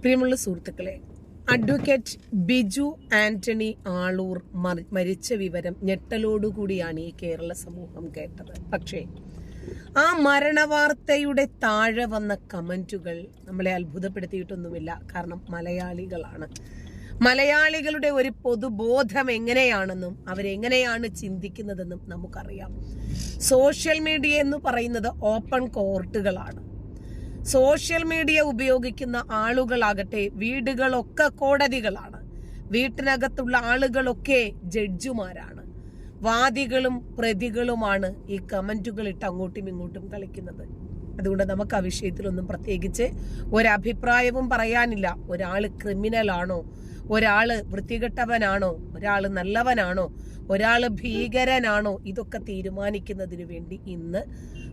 പ്രിയമുള്ള സുഹൃത്തുക്കളെ അഡ്വക്കേറ്റ് ബിജു ആന്റണി ആളൂർ മരിച്ച വിവരം ഞെട്ടലോടുകൂടിയാണ് ഈ കേരള സമൂഹം കേട്ടത്. പക്ഷേ ആ മരണവാർത്തയുടെ താഴെ വന്ന കമന്റുകൾ നമ്മളെ അത്ഭുതപ്പെടുത്തിയിട്ടൊന്നുമില്ല. കാരണം മലയാളികളാണ്. മലയാളികളുടെ ഒരു പൊതുബോധം എങ്ങനെയാണെന്നും അവരെങ്ങനെയാണ് ചിന്തിക്കുന്നതെന്നും നമുക്കറിയാം. സോഷ്യൽ മീഡിയ എന്ന് പറയുന്നത് ഓപ്പൺ കോർട്ടുകളാണ്. സോഷ്യൽ മീഡിയ ഉപയോഗിക്കുന്ന ആളുകളാകട്ടെ വീടുകളൊക്കെ കോടതികളാണ്. വീട്ടിനകത്തുള്ള ആളുകളൊക്കെ ജഡ്ജുമാരാണ്. വാദികളും പ്രതികളുമാണ് ഈ കമന്റുകൾ ഇട്ട് അങ്ങോട്ടും ഇങ്ങോട്ടും കളിക്കുന്നത്. അതുകൊണ്ട് നമുക്ക് ആ വിഷയത്തിലൊന്നും പ്രത്യേകിച്ച് ഒരഭിപ്രായവും പറയാനില്ല. ഒരാൾ ക്രിമിനൽ ഒരാൾ വൃത്തികെട്ടവനാണോ? ഒരാൾ നല്ലവനാണോ? ഒരാൾ ഭീകരനാണോ? ഇതൊക്കെ തീരുമാനിക്കുന്നതിന് വേണ്ടി ഇന്ന്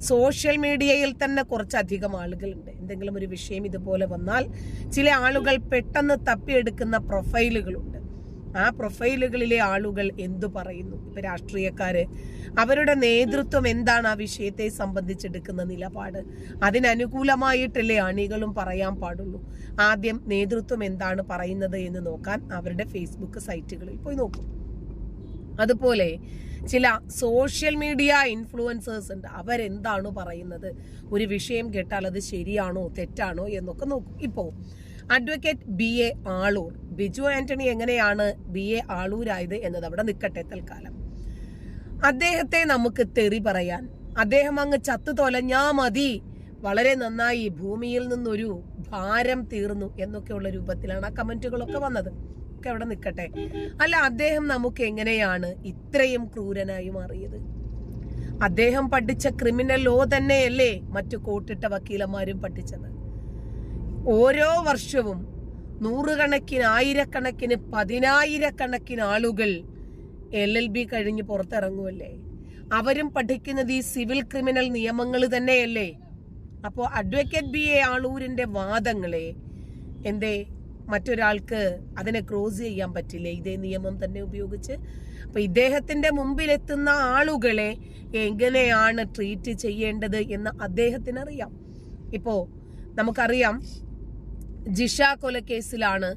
സോഷ്യൽ മീഡിയയിൽ തന്നെ കുറച്ചധികം ആളുകളുണ്ട്. എന്തെങ്കിലും ഒരു വിഷയം ഇതുപോലെ വന്നാൽ ചില ആളുകൾ പെട്ടെന്ന് തപ്പിയെടുക്കുന്ന പ്രൊഫൈലുകളുണ്ട്. ആ പ്രൊഫൈലുകളിലെ ആളുകൾ എന്തു പറയുന്നു? ഇപ്പൊ രാഷ്ട്രീയക്കാര് അവരുടെ നേതൃത്വം എന്താണ് ആ വിഷയത്തെ സംബന്ധിച്ചെടുക്കുന്ന നിലപാട്? അതിനനുകൂലമായിട്ടല്ലേ അണികളും പറയാൻ പാടുള്ളൂ. ആദ്യം നേതൃത്വം എന്താണ് പറയുന്നത് എന്ന് നോക്കാൻ അവരുടെ ഫേസ്ബുക്ക് സൈറ്റുകളിൽ പോയി നോക്കും. അതുപോലെ ചില സോഷ്യൽ മീഡിയ ഇൻഫ്ലുവൻസേഴ്സ് ഉണ്ട്. അവരെന്താണ് പറയുന്നത്? ഒരു വിഷയം കേട്ടാൽ അത് ശരിയാണോ തെറ്റാണോ എന്നൊക്കെ നോക്കും. ഇപ്പോ advocate B A Aloor. Biju Antony എങ്ങനെയാണ് ബി എ ആളൂരായത് എന്നത് അവിടെ നിൽക്കട്ടെ തൽക്കാലം. അദ്ദേഹത്തെ നമുക്ക് തെറി പറയാൻ. അദ്ദേഹം അങ്ങ് ചത്തു തൊലഞ്ഞാ മതി. വളരെ നന്നായി ഭൂമിയിൽ നിന്നൊരു ഭാരം തീർന്നു എന്നൊക്കെയുള്ള രൂപത്തിലാണ് ആ കമന്റുകളൊക്കെ വന്നത്. ഒക്കെ അവിടെ നിൽക്കട്ടെ. അല്ല അദ്ദേഹം നമുക്ക് എങ്ങനെയാണ് ഇത്രയും ക്രൂരനായി മാറിയത്? അദ്ദേഹം പഠിച്ച ക്രിമിനൽ ലോ തന്നെയല്ലേ മറ്റു കോട്ടിട്ട വക്കീലന്മാരും പഠിച്ചത്? ഓരോ വർഷവും നൂറുകണക്കിന് ആയിരക്കണക്കിന് പതിനായിരക്കണക്കിന് ആളുകൾ എൽ എൽ ബി കഴിഞ്ഞ് പുറത്തിറങ്ങുമല്ലേ അവരും പഠിക്കുന്നത് ഈ സിവിൽ ക്രിമിനൽ നിയമങ്ങൾ തന്നെയല്ലേ? അപ്പോൾ അഡ്വക്കേറ്റ് ബി എ ആളൂരിന്റെ വാദങ്ങളെ എന്തേ? മറ്റൊരാൾക്ക് അതിനെ ക്രോസ് ചെയ്യാൻ പറ്റില്ല? ഇതേ നിയമം തന്നെ ഉപയോഗിച്ച്? അപ്പൊ ഇദ്ദേഹത്തിന്റെ മുമ്പിലെത്തുന്ന ആളുകളെ എങ്ങനെയാണ് ട്രീറ്റ് ചെയ്യേണ്ടത് എന്ന് അദ്ദേഹത്തിന് അറിയാം ഇപ്പോ നമുക്കറിയാം ജിഷ കൊലക്കേസിലാണ്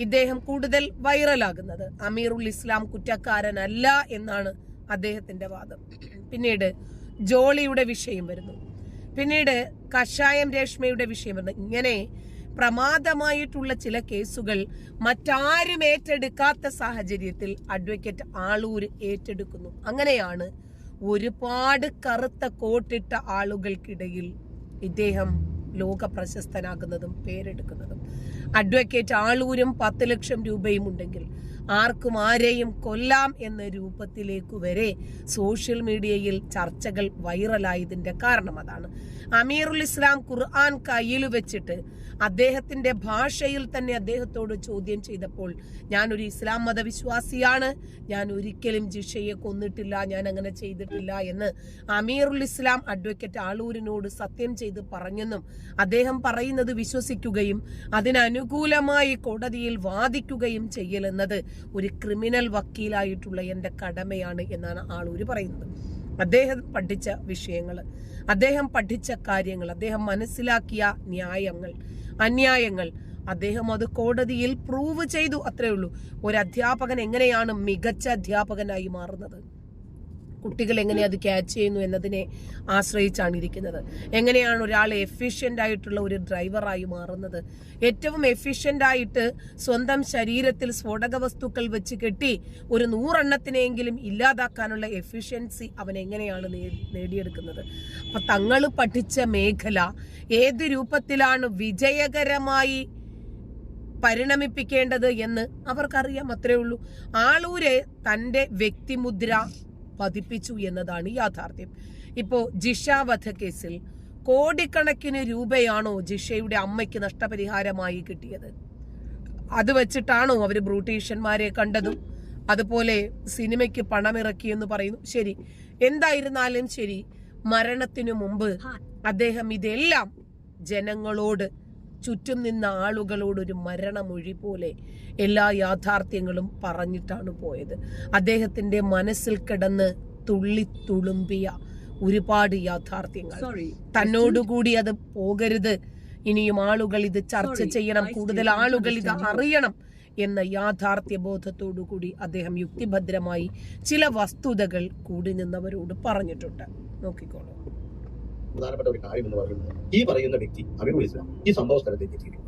ഇദ്ദേഹം കൂടുതൽ വൈറലാകുന്നത്. അമീറുൽ ഇസ്ലാം കുറ്റക്കാരനല്ല എന്നാണ് അദ്ദേഹത്തിന്റെ വാദം. പിന്നീട് ജോളിയുടെ വിഷയം വരുന്നു. പിന്നീട് കഷായം രേഷ്മയുടെ വിഷയം വരുന്നു. ഇങ്ങനെ പ്രമാദമായിട്ടുള്ള ചില കേസുകൾ മറ്റാരും ഏറ്റെടുക്കാത്ത സാഹചര്യത്തിൽ അഡ്വക്കേറ്റ് ആളൂർ ഏറ്റെടുക്കുന്നു. അങ്ങനെയാണ് ഒരുപാട് കറുത്ത കോട്ടിട്ട ആളുകൾക്കിടയിൽ ഇദ്ദേഹം ലോക പ്രശസ്തനാകുന്നതും പേരെടുക്കുന്നതും. അഡ്വക്കേറ്റ് ആളൂരും പത്ത് ലക്ഷം രൂപയും ഉണ്ടെങ്കിൽ ആർക്കും ആരെയും കൊല്ലാം എന്ന രൂപത്തിലേക്ക് വരെ സോഷ്യൽ മീഡിയയിൽ ചർച്ചകൾ വൈറലായതിന്റെ കാരണം അതാണ്. അമീറുൽ ഇസ്ലാം ഖുർആൻ കയ്യിൽ വെച്ചിട്ട് അദ്ദേഹത്തിന്റെ ഭാഷയിൽ തന്നെ അദ്ദേഹത്തോട് ചോദ്യം ചെയ്തപ്പോൾ ഞാനൊരു ഇസ്ലാം മതവിശ്വാസിയാണ് ഞാൻ ഒരിക്കലും ജിഷയെ കൊന്നിട്ടില്ല ഞാൻ അങ്ങനെ ചെയ്തിട്ടില്ല എന്ന് അമീറുൽ ഇസ്ലാം അഡ്വക്കേറ്റ് ആളൂരിനോട് സത്യം ചെയ്ത് പറഞ്ഞെന്നും അദ്ദേഹം പറയുന്നത് വിശ്വസിക്കുകയും അതിനനുകൂലമായി കോടതിയിൽ വാദിക്കുകയും ചെയ്യലെന്നത് ഒരു ക്രിമിനൽ വക്കീലായിട്ടുള്ള എന്റെ കടമയാണ് എന്നാണ് ആളൂര് പറയുന്നത്. അദ്ദേഹം പഠിച്ച വിഷയങ്ങൾ അദ്ദേഹം പഠിച്ച കാര്യങ്ങൾ അദ്ദേഹം മനസ്സിലാക്കിയ ന്യായങ്ങൾ അന്യായങ്ങൾ അദ്ദേഹം അത് കോടതിയിൽ പ്രൂവ് ചെയ്തു. അത്രേ ഉള്ളൂ. ഒരു അധ്യാപകൻ എങ്ങനെയാണ് മികച്ച അധ്യാപകനായി മാറുന്നത്? കുട്ടികൾ എങ്ങനെ അത് ക്യാച്ച് ചെയ്യുന്നു എന്നതിനെ ആശ്രയിച്ചാണ് ഇരിക്കുന്നത്. എങ്ങനെയാണ് ഒരാൾ എഫിഷ്യന്റ് ആയിട്ടുള്ള ഒരു ഡ്രൈവറായി മാറുന്നത്? ഏറ്റവും എഫിഷ്യന്റ് ആയിട്ട് സ്വന്തം ശരീരത്തിൽ സ്ഫോടക വസ്തുക്കൾ വെച്ച് കെട്ടി ഒരു നൂറെണ്ണത്തിനെങ്കിലും ഇല്ലാതാക്കാനുള്ള എഫിഷ്യൻസി അവൻ എങ്ങനെയാണ് നേടിയെടുക്കുന്നത്? അപ്പം തങ്ങൾ പഠിച്ച മേഖല ഏത് രൂപത്തിലാണ് വിജയകരമായി പരിണമിപ്പിക്കേണ്ടത് എന്ന് അവർക്കറിയാം അത്രേ ഉള്ളൂ. ആളൂരെ തന്റെ വ്യക്തിമുദ്ര പതിപ്പിച്ചു എന്നതാണ് യാഥാർത്ഥ്യം. ഇപ്പോൾ ജിഷ വധക്കേസിൽ കോടിക്കണക്കിന് രൂപയാണോ ജിഷയുടെ അമ്മയ്ക്ക് നഷ്ടപരിഹാരമായി കിട്ടിയത്? അത് വെച്ചിട്ടാണോ അവർ ബ്രൂട്ടീഷ്യന്മാരെ കണ്ടതും? അതുപോലെ സിനിമയ്ക്ക് പണമിറക്കി എന്ന് പറയുന്നു. ശരി എന്തായിരുന്നാലും ശരി മരണത്തിനു മുമ്പ് അദ്ദേഹം ഇതെല്ലാം ജനങ്ങളോട് ചുറ്റും നിന്ന ആളുകളോട് ഒരു മരണമൊഴി പോലെ എല്ലാ യാഥാർത്ഥ്യങ്ങളും പറഞ്ഞിട്ടാണ് പോയത്. അദ്ദേഹത്തിന്റെ മനസ്സിൽ കിടന്ന് തുള്ളി തുളുമ്പിയ ഒരുപാട് യാഥാർത്ഥ്യങ്ങൾ. തന്നോടുകൂടി അത് പോകരുത്. ഇനിയും ആളുകൾ ഇത് ചർച്ച ചെയ്യണം. കൂടുതൽ ആളുകൾ ഇത് അറിയണം എന്ന യാഥാർത്ഥ്യ ബോധത്തോടുകൂടി അദ്ദേഹം യുക്തിഭദ്രമായി ചില വസ്തുതകൾ കൂടി നിന്നവരോട് പറഞ്ഞിട്ടുണ്ട്. നോക്കിക്കോളൂ. പ്രധാനപ്പെട്ട ഒരു കാര്യം എന്ന് പറയുന്നത് ഈ പറയുന്ന വ്യക്തി അമീറുൽ ഇസ്ലാം ഈ സംഭവ സ്ഥലത്തേക്ക് എത്തിയിട്ടുണ്ട്.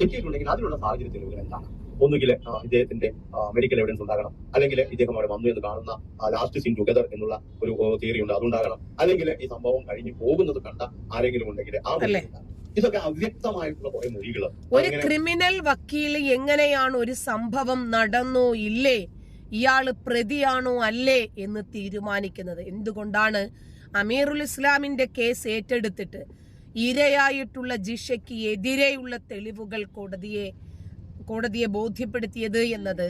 എത്തിയിട്ടുണ്ടെങ്കിൽ അതിനുള്ള സാഹചര്യ തെളിവുകൾ എന്താണ്? ഒന്നുകിൽ ഇദ്ദേഹത്തിന്റെ മെഡിക്കൽ എവിഡൻസ് ഉണ്ടാകണം. അല്ലെങ്കിൽ ഇദ്ദേഹം അവിടെ വന്നു എന്ന് കാണുന്ന ലാസ്റ്റ് സീൻ ടുഗദർ എന്നുള്ള ഒരു തിയറി ഉണ്ട്. അതുണ്ടാകണം. അല്ലെങ്കിൽ ഈ സംഭവം കഴിഞ്ഞ് പോകുന്നത് കണ്ട ആരെങ്കിലും ഉണ്ടെങ്കിൽ ആ. ഇതൊക്കെ അവ്യക്തമായിട്ടുള്ള കുറെ മൊഴികൾ ഒരു ക്രിമിനൽ വക്കീൽ എങ്ങനെയാണ് ഒരു സംഭവം നടന്നോ ഇല്ലേ? ഇയാൾ പ്രതിയാണോ അല്ലേ എന്ന് തീരുമാനിക്കുന്നത്? എന്തുകൊണ്ടാണ് അമീറുൽ ഇസ്ലാമിന്റെ കേസ് ഏറ്റെടുത്തിട്ട് ഇരയായിട്ടുള്ള ജിഷയ്ക്ക് എതിരെയുള്ള തെളിവുകൾ കോടതിയെ കോടതിയെ ബോധ്യപ്പെടുത്തിയത് എന്നത്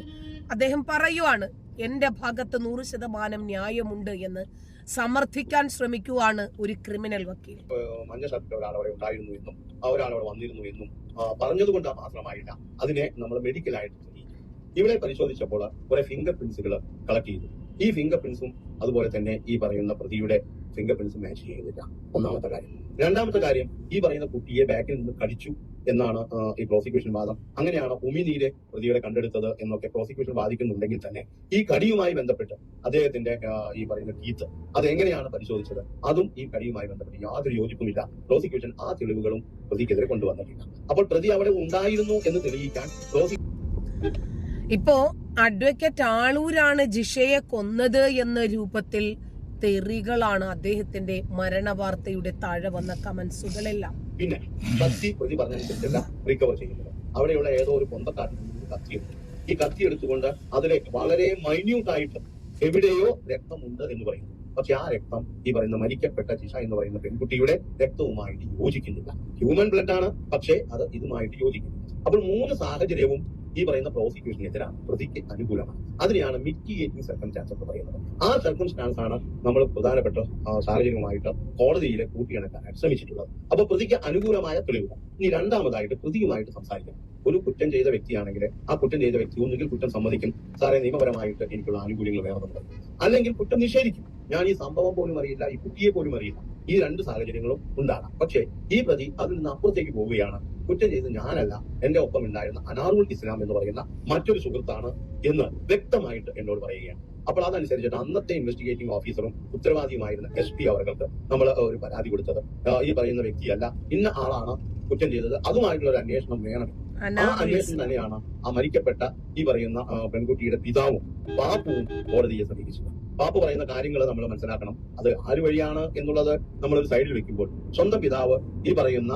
അദ്ദേഹം പറയുവാണ് എന്റെ ഭാഗത്ത് നൂറ് ശതമാനം ന്യായമുണ്ട് എന്ന് സമർത്ഥിക്കാൻ ശ്രമിക്കുവാണ് ഒരു ക്രിമിനൽ വക്കീൽ. ഉണ്ടായിരുന്നു എന്നും ഒരാൾ അവിടെ വന്നിരുന്നു എന്നും പറഞ്ഞതുകൊണ്ട് മാത്രമായില്ല അതിനെ നമ്മൾ മെഡിക്കലായിട്ട് ഇവിടെ പരിശോധിച്ചപ്പോൾ കുറെ ഫിംഗർ പ്രിന്റ്സുകൾ കളക്ട് ചെയ്തു. ഈ ഫിംഗർ പ്രിന്റ്സും അതുപോലെ തന്നെ ഈ പറയുന്ന പ്രതിയുടെ ഫിംഗർ പ്രിന്റ്സ് മാച്ച് ചെയ്യുന്നില്ല. ഒന്നാമത്തെ കാര്യം. രണ്ടാമത്തെ കാര്യം ഈ പറയുന്ന കുട്ടിയെ ബാക്കിൽ നിന്ന് കടിച്ചു എന്നാണ് ഈ പ്രോസിക്യൂഷൻ വാദം. അങ്ങനെയാണ് ഉമിനീരെ പ്രതികളെ കണ്ടെടുത്തത് എന്നൊക്കെ പ്രോസിക്യൂഷൻ വാദിക്കുന്നുണ്ടെങ്കിൽ തന്നെ ഈ കടിയുമായി ബന്ധപ്പെട്ട് അദ്ദേഹത്തിന്റെ ഈ പറയുന്ന ടീത്ത് അത് എങ്ങനെയാണ് പരിശോധിച്ചത്? അതും ഈ കടിയുമായി ബന്ധപ്പെട്ട് യാതൊരു യോജിപ്പുമില്ല. പ്രോസിക്യൂഷൻ ആ തെളിവുകളും പ്രതിക്കെതിരെ കൊണ്ടുവന്നിട്ടില്ല. അപ്പോൾ പ്രതി അവിടെ ഉണ്ടായിരുന്നു എന്ന് തെളിയിക്കാൻ ഇപ്പോ അഡ്വക്കേറ്റ് ആളൂരാണ് ജിഷയെ കൊന്നത് എന്ന രൂപത്തിൽ തെറികളാണ് അദ്ദേഹത്തിന്റെ മരണ വാർത്തയുടെ താഴെ വന്ന കമൻസുകളെല്ലാം പിന്നെ കത്തി പ്രതി പറഞ്ഞനുസരിച്ചല്ല റിക്കവർ ചെയ്യുന്നത്. അവിടെയുള്ള ഏതോ ഒരു പൊന്തക്കാട്ടിൽ കത്തിയെടുത്തു ഈ കത്തി എടുത്തുകൊണ്ട് അതിലേക്ക് വളരെ മൈന്യൂട്ട് ആയിട്ട് എവിടെയോ രക്തമുണ്ട് എന്ന് പറയുന്നു. പക്ഷെ ആ രക്തം ഈ പറയുന്ന മരിക്കപ്പെട്ട ജിഷ എന്ന് പറയുന്ന പെൺകുട്ടിയുടെ രക്തവുമായിട്ട് യോജിക്കുന്നില്ല. ഹ്യൂമൻ ബ്ലഡ് ആണ് പക്ഷേ അത് ഇതുമായിട്ട് യോജിക്കുന്നില്ല. അപ്പോൾ മൂന്ന് സാഹചര്യവും ഈ പറയുന്ന പ്രോസിക്യൂഷനെതിരാണ് പ്രതിക്ക് അനുകൂലമാണ്. അതിനെയാണ് മിറ്റിഗേറ്റിംഗ് സർക്കംസ്റ്റാൻസ് എന്ന് പറയുന്നത്. ആ സർക്കംസ്റ്റാൻസ് ആണ് നമ്മൾ പ്രധാനപ്പെട്ട ആ, സാഹചര്യവുമായിട്ട് കോടതിയിലെ കൂട്ടിയിണക്കാനായിട്ട് ശ്രമിച്ചിട്ടുള്ളത്. അപ്പൊ പ്രതിക്ക് അനുകൂലമായ തെളിവുകൾ ഇനി രണ്ടാമതായിട്ട് പ്രതിയുമായിട്ട് സംസാരിക്കാം ഒരു കുറ്റം ചെയ്ത വ്യക്തിയാണെങ്കിൽ ആ കുറ്റം ചെയ്ത വ്യക്തി ഒന്നുകിൽ കുറ്റം സമ്മതിക്കും. സാറേ നിയമപരമായിട്ട് എനിക്കുള്ള ആനുകൂല്യങ്ങൾ വേണമെന്നുണ്ട്. അല്ലെങ്കിൽ കുറ്റം നിഷേധിക്കും. ഞാൻ ഈ സംഭവം പോലും അറിയില്ല ഈ കുട്ടിയെ പോലും അറിയില്ല. ഈ രണ്ട് സാഹചര്യങ്ങളും ഉണ്ടാകാം പക്ഷേ ഈ പ്രതി അതിൽ നിന്ന് അപ്പുറത്തേക്ക് പോവുകയാണ്. കുറ്റം ചെയ്ത് ഞാനല്ല എന്റെ ഒപ്പം ഉണ്ടായിരുന്ന അനാറുൽ ഇസ്ലാം എന്ന് പറയുന്ന മറ്റൊരു സുഹൃത്താണ് എന്ന് വ്യക്തമായിട്ട് എന്നോട് പറയുകയാണ്. അപ്പോൾ അതനുസരിച്ചിട്ട് അന്നത്തെ ഇൻവെസ്റ്റിഗേറ്റിംഗ് ഓഫീസറും ഉത്തരവാദിയുമായിരുന്ന എസ് പി അവർക്ക് നമ്മൾ ഒരു പരാതി കൊടുത്തത്. ഈ പറയുന്ന വ്യക്തിയല്ല. ഇന്ന ആളാണ് കുറ്റം ചെയ്തത്. അതുമായിട്ടുള്ള ഒരു അന്വേഷണം വേണം. ആ അന്വേഷണം തന്നെയാണ് ആ മരിക്കപ്പെട്ട ഈ പറയുന്ന പെൺകുട്ടിയുടെ പിതാവും പാപ്പുവും കോടതിയെ സമീപിച്ചത്. പാപ്പു പറയുന്ന കാര്യങ്ങൾ നമ്മൾ മനസ്സിലാക്കണം. അത് ആര് വഴിയാണ് എന്നുള്ളത് നമ്മൾ ഒരു സൈഡിൽ വെക്കുമ്പോൾ സ്വന്തം പിതാവ് ഈ പറയുന്ന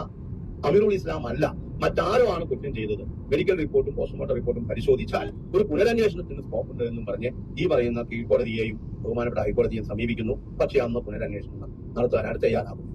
അമീറുൽ ഇസ്ലാം അല്ല. മറ്റാരോ ആണ് കുറ്റം ചെയ്തത്. മെഡിക്കൽ റിപ്പോർട്ടും പോസ്റ്റ്മോർട്ടം റിപ്പോർട്ടും പരിശോധിച്ചാൽ ഒരു പുനരന്വേഷണത്തിന് സ്കോപ്പ് ഉണ്ട് എന്നും പറഞ്ഞ് ഈ പറയുന്ന കീഴ്ക്കോടതിയെയും ബഹുമാനപ്പെട്ട ഹൈക്കോടതിയെയും സമീപിക്കുന്നു. പക്ഷേ അന്ന് പുനരന്വേഷണം നടത്താനായിട്ട് തയ്യാറാകും?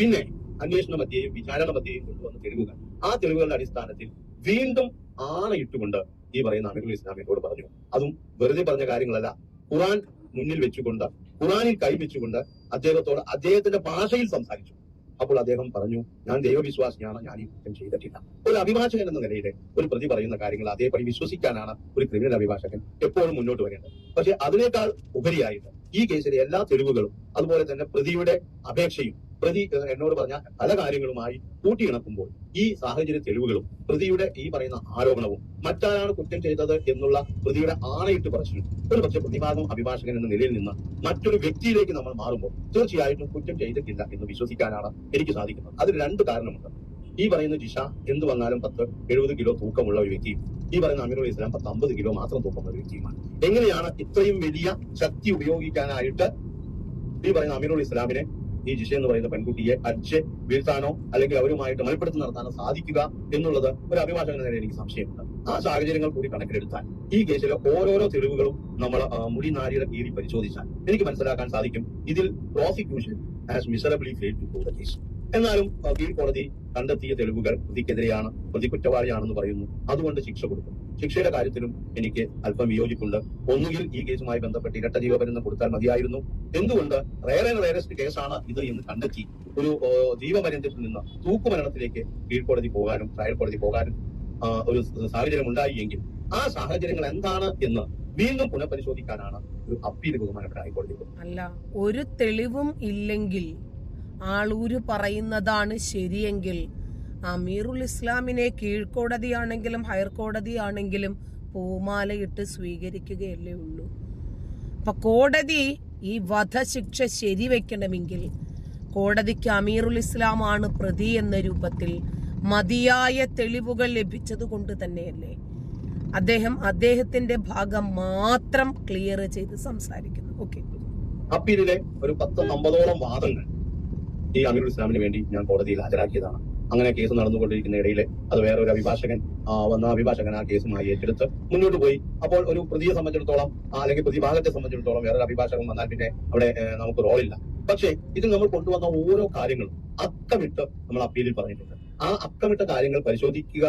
പിന്നെ അന്വേഷണ മധ്യയും വിചാരണ മധ്യയും കൊണ്ടുവന്ന തെളിവുകൾ. ആ തെളിവുകളുടെ അടിസ്ഥാനത്തിൽ വീണ്ടും ആണയിട്ടുകൊണ്ട് ഈ പറയുന്ന അമീറുൽ ഇസ്ലാമിനോട് പറഞ്ഞു. അതും വെറുതെ പറഞ്ഞ കാര്യങ്ങളല്ല. ഖുറാൻ മുന്നിൽ വെച്ചുകൊണ്ട് ഖുറാനിൽ കൈവച്ചുകൊണ്ട് അദ്ദേഹത്തോട് അദ്ദേഹത്തിന്റെ ഭാഷയിൽ സംസാരിച്ചു. അപ്പോൾ അദ്ദേഹം പറഞ്ഞു ഞാൻ ദൈവവിശ്വാസിയാണ് ഞാൻ ഈ കുറ്റം ചെയ്തിട്ടില്ല. ഒരു അഭിഭാഷകൻ എന്ന നിലയിൽ ഒരു പ്രതി പറയുന്ന കാര്യങ്ങൾ അതേപടി വിശ്വസിക്കാനാണ് ഒരു ക്രിമിനൽ അഭിഭാഷകൻ എപ്പോഴും മുന്നോട്ട് വരേണ്ടത്. പക്ഷെ അതിനേക്കാൾ ഉപരിയായിട്ട് ഈ കേസിലെ എല്ലാ തെളിവുകളും അതുപോലെ തന്നെ പ്രതിയുടെ അപേക്ഷയും പ്രതി എന്നോട് പറഞ്ഞ പല കാര്യങ്ങളുമായി കൂട്ടിയിണക്കുമ്പോൾ ഈ സാഹചര്യ തെളിവുകളും പ്രതിയുടെ ഈ പറയുന്ന ആരോപണവും മറ്റാരാണ് കുറ്റം ചെയ്തത് എന്നുള്ള പ്രതിയുടെ ആണയിട്ട് പറച്ചിലും ഒരു പക്ഷേ പ്രതിഭാഗം അഭിഭാഷകൻ എന്ന നിലയിൽ നിന്ന് മറ്റൊരു വ്യക്തിയിലേക്ക് നമ്മൾ മാറുമ്പോൾ തീർച്ചയായിട്ടും കുറ്റം ചെയ്തിട്ടില്ല എന്ന് വിശ്വസിക്കാനാണ് എനിക്ക് സാധിക്കുന്നത്. അതിന് രണ്ട് കാരണമുണ്ട്. ഈ പറയുന്ന ജിഷ എന്ത് വന്നാലും പത്ത് എഴുപത് കിലോ തൂക്കമുള്ള ഒരു വ്യക്തിയും ഈ പറയുന്ന അമീറുൽ ഇസ്ലാം പത്ത് അമ്പത് കിലോ മാത്രം തൂക്കമുള്ള ഒരു വ്യക്തിയുമാണ്. എങ്ങനെയാണ് ഇത്രയും വലിയ ശക്തി ഉപയോഗിക്കാനായിട്ട് ഈ പറയുന്ന അമീറുൽ ഇസ്ലാമിനെ ഈ ജിഷ എന്ന് പറയുന്ന പെൺകുട്ടിയെ അടിച്ച് വീഴ്ത്താനോ അല്ലെങ്കിൽ അവരുമായിട്ട് മലപ്പെടുത്തി നടത്താനോ സാധിക്കുക എന്നുള്ളത് ഒരു അഭിഭാഷകൻ നിലയിൽ എനിക്ക് സംശയമുണ്ട്. ആ സാഹചര്യങ്ങൾ കൂടി കണക്കിലെടുത്താൽ ഈ കേസിലെ ഓരോരോ തെളിവുകളും നമ്മൾ മുടിനാരിയുടെ മുടി നാരിയുടെ കീഴിൽ പരിശോധിച്ചാൽ എനിക്ക് മനസ്സിലാക്കാൻ സാധിക്കും. ഇതിൽ prosecution has miserably fail to the case എന്നാലും ആ, കോടതി കണ്ടെത്തിയ തെളിവുകൾ പ്രതിക്കെതിരെയാണ് പ്രതി കുറ്റവാളിയാണെന്ന് പറയുന്നു. അതുകൊണ്ട് ശിക്ഷ കൊടുക്കും. ശിക്ഷയുടെ കാര്യത്തിലും എനിക്ക് അല്പം വിയോജിപ്പുണ്ട്. ഒന്നുകിൽ ഈ കേസുമായി ബന്ധപ്പെട്ട് ഇരട്ട ജീവപര്യന്തം കൊടുത്താൽ മതിയായിരുന്നു. എന്തുകൊണ്ട് റയർ ആൻഡ് റയറസ്റ്റ് കേസാണ് ഇത് എന്ന് കണ്ടെത്തി ഒരു ജീവപര്യന്തത്തിൽ നിന്ന് തൂക്കുമരണത്തിലേക്ക് കീഴ്ക്കോടതി പോകാനും ട്രയൽ കോടതി പോകാനും ഒരു സാഹചര്യം ഉണ്ടായി എങ്കിൽ ആ സാഹചര്യങ്ങൾ എന്താണ് എന്ന് വീണ്ടും പുനഃപരിശോധിക്കാനാണ് ഒരു അപ്പീൽ ബഹുമാനപ്പെട്ട ഹൈക്കോടതി. അല്ല ഒരു തെളിവും ഇല്ലെങ്കിൽ ആളൂര് പറയുന്നതാണ് ശരിയെങ്കിൽ. അമീറുൽ ഇസ്ലാമിനെ കീഴ്ക്കോടതിയാണെങ്കിലും ഹയർ കോടതിയാണെങ്കിലും പൂമാലയിട്ട് സ്വീകരിക്കുകയല്ലേ ഉള്ളൂ. അപ്പൊ കോടതി ഈ വധശിക്ഷ ശരിവെക്കണമെങ്കിൽ കോടതിക്ക് അമീറുൽ ഇസ്ലാമാണ് പ്രതി എന്ന രൂപത്തിൽ മതിയായ തെളിവുകൾ ലഭിച്ചത് കൊണ്ട് തന്നെയല്ലേ. അദ്ദേഹം അദ്ദേഹത്തിന്റെ ഭാഗം മാത്രം ക്ലിയർ ചെയ്ത് സംസാരിക്കുന്നു. ഓക്കെ. അപ്പീലിലെ ഒരു പത്ത് അമ്പതോളം വാദങ്ങൾ. ഈ അമീറുൽ ഇസ്ലാമിന് വേണ്ടി ഞാൻ കോടതിയിൽ ഹാജരാക്കിയതാണ്. അങ്ങനെ കേസ് നടന്നുകൊണ്ടിരിക്കുന്ന ഇടയിൽ അത് വേറെ ഒരു അഭിഭാഷകൻ വന്ന അഭിഭാഷകൻ ആ കേസുമായി ഏറ്റെടുത്ത് മുന്നോട്ട് പോയി. അപ്പോൾ ഒരു പ്രതിയെ സംബന്ധിച്ചിടത്തോളം അല്ലെങ്കിൽ പ്രതിഭാഗത്തെ സംബന്ധിച്ചിടത്തോളം വേറൊരു അഭിഭാഷകൻ വന്നാൽ പിന്നെ അവിടെ നമുക്ക് റോളില്ല പക്ഷേ ഇതിൽ നമ്മൾ കൊണ്ടുവന്ന ഓരോ കാര്യങ്ങളും അക്കമിട്ട് നമ്മൾ അപ്പീലിൽ പറഞ്ഞിട്ടുണ്ട്. ആ അക്കമിട്ട കാര്യങ്ങൾ പരിശോധിക്കുക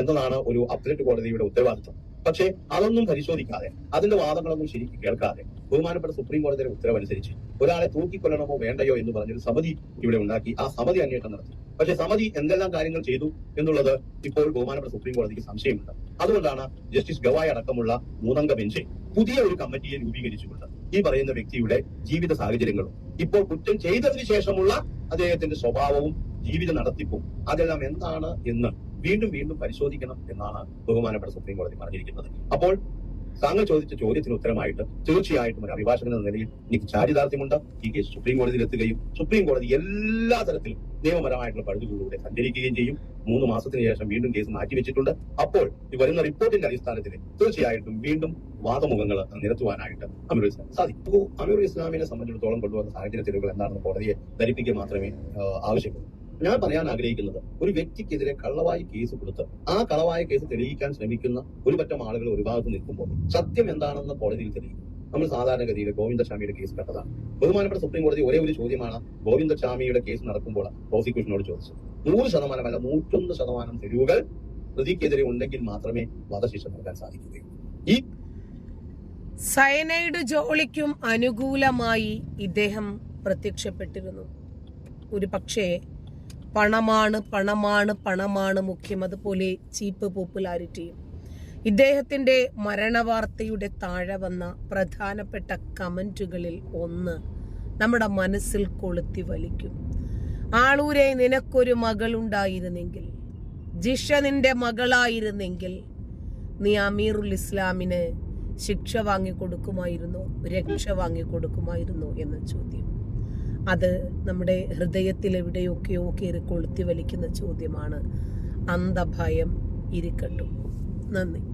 എന്നതാണ് ഒരു അപ്പലറ്റ് കോടതിയുടെ ഉത്തരവാദിത്വം. പക്ഷേ അതൊന്നും പരിശോധിക്കാതെ അതിന്റെ വാദങ്ങളൊന്നും ശരിക്കും കേൾക്കാതെ ബഹുമാനപ്പെട്ട സുപ്രീം കോടതിയുടെ ഉത്തരവനുസരിച്ച് ഒരാളെ തൂക്കിക്കൊല്ലണമോ വേണ്ടയോ എന്ന് പറഞ്ഞൊരു സമിതി ഇവിടെ ഉണ്ടാക്കി ആ സമിതി അന്വേഷണം നടത്തി. പക്ഷേ സമിതി എന്തെല്ലാം കാര്യങ്ങൾ ചെയ്തു എന്നുള്ളത് ഇപ്പോൾ ബഹുമാനപ്പെട്ട സുപ്രീം കോടതിക്ക് സംശയമുണ്ട്. അതുകൊണ്ടാണ് ജസ്റ്റിസ് ഗവായ് അടക്കമുള്ള മൂന്നംഗ ബെഞ്ച് പുതിയ ഒരു കമ്മിറ്റിയെ രൂപീകരിച്ചുകൊണ്ട് ഈ പറയുന്ന വ്യക്തിയുടെ ജീവിത സാഹചര്യങ്ങളും ഇപ്പോൾ കുറ്റം ചെയ്തതിനു ശേഷമുള്ള അദ്ദേഹത്തിന്റെ സ്വഭാവവും ജീവിത നടത്തിപ്പും അതെല്ലാം എന്താണ് എന്ന് വീണ്ടും വീണ്ടും പരിശോധിക്കണം എന്നാണ് ബഹുമാനപ്പെട്ട സുപ്രീം കോടതി പറഞ്ഞിരിക്കുന്നത്. അപ്പോൾ താങ്കൾ ചോദിച്ച ചോദ്യത്തിന് ഉത്തരമായിട്ട് തീർച്ചയായിട്ടും ഒരു അഭിഭാഷകൻ എന്ന നിലയിൽ എനിക്ക് ചാരിതാർത്ഥ്യമുണ്ട്. ഈ കേസ് സുപ്രീം കോടതിയിൽ എത്തുകയും സുപ്രീം കോടതി എല്ലാ തരത്തിലും നിയമപരമായിട്ടുള്ള പഴുതുകളിലൂടെ സഞ്ചരിക്കുകയും ചെയ്യും. മൂന്ന് മാസത്തിന് ശേഷം വീണ്ടും കേസ് മാറ്റിവെച്ചിട്ടുണ്ട്. അപ്പോൾ ഈ വരുന്ന റിപ്പോർട്ടിന്റെ അടിസ്ഥാനത്തിൽ തീർച്ചയായിട്ടും വീണ്ടും വാദമുഖങ്ങൾ നിരത്തുവാനായിട്ട് അമീർ ഇസ്ലാം സാധിക്കും. അമീർ ഇസ്ലാമിനെ സംബന്ധിച്ചിടത്തോളം കൊണ്ടുവന്ന സാഹചര്യത്തിലുകൾ എന്താണെന്ന് കോടതിയെ ധരിപ്പിക്കുക മാത്രമേ ആവശ്യമുള്ളൂ. ഞാൻ പറയാൻ ആഗ്രഹിക്കുന്നത് ഒരു വ്യക്തിക്കെതിരെ കള്ളവായി കേസ് കൊടുത്ത് ആ കളവായ കേസ് തെളിയിക്കാൻ ശ്രമിക്കുന്ന ഒരു പറ്റം ആളുകൾ ഒരു ഭാഗത്ത് നിൽക്കുമ്പോൾ സത്യം എന്താണെന്ന് കോടതിയിൽ തെളിയിക്കും. നമ്മൾ സാധാരണഗതിയിൽ ഗോവിന്ദസ്വാമിയുടെ കേസ് കണ്ടതാണ്. ബഹുമാനപ്പെട്ട സുപ്രീം കോടതി ഒരേ ഒരു ചോദ്യമാണ് ഗോവിന്ദസ്വാമിയുടെ കേസ് നടക്കുമ്പോൾ പ്രോസിക്യൂഷനോട് ചോദിച്ചത്. നൂറ് ശതമാനമല്ല നൂറ്റൊന്ന് ശതമാനം തെളിവുകൾ പ്രതിക്കെതിരെ ഉണ്ടെങ്കിൽ മാത്രമേ വധശിക്ഷ നൽകാൻ സാധിക്കുകയുള്ളൂ. ഈ സയനൈഡ് ജോളിക്കും അനുകൂലമായി ഇദ്ദേഹം പ്രത്യക്ഷപ്പെട്ടിരുന്നു. ഒരു പക്ഷേ പണമാണ് പണമാണ് പണമാണ് മുഖ്യം. അതുപോലെ ചീപ്പ് പോപ്പുലാരിറ്റിയും. ഇദ്ദേഹത്തിന്റെ മരണവാർത്തയുടെ താഴെ വന്ന പ്രധാനപ്പെട്ട കമന്റുകളിൽ ഒന്ന് നമ്മുടെ മനസ്സിൽ കൊളുത്തി വലിക്കും. ആളൂരെ നിനക്കൊരു മകളുണ്ടായിരുന്നെങ്കിൽ ജിഷ നിന്റെ മകളായിരുന്നെങ്കിൽ നീ അമീറുൽ ഇസ്ലാമിന് ശിക്ഷ വാങ്ങിക്കൊടുക്കുമായിരുന്നോ രക്ഷ വാങ്ങിക്കൊടുക്കുമായിരുന്നോ എന്ന ചോദ്യം. അത് നമ്മുടെ ഹൃദയത്തിൽ എവിടെയൊക്കെയോ കയറി കൊളുത്തി വലിക്കുന്ന ചോദ്യമാണ് അന്ധഭയം ഇരിക്കട്ടും. നന്ദി.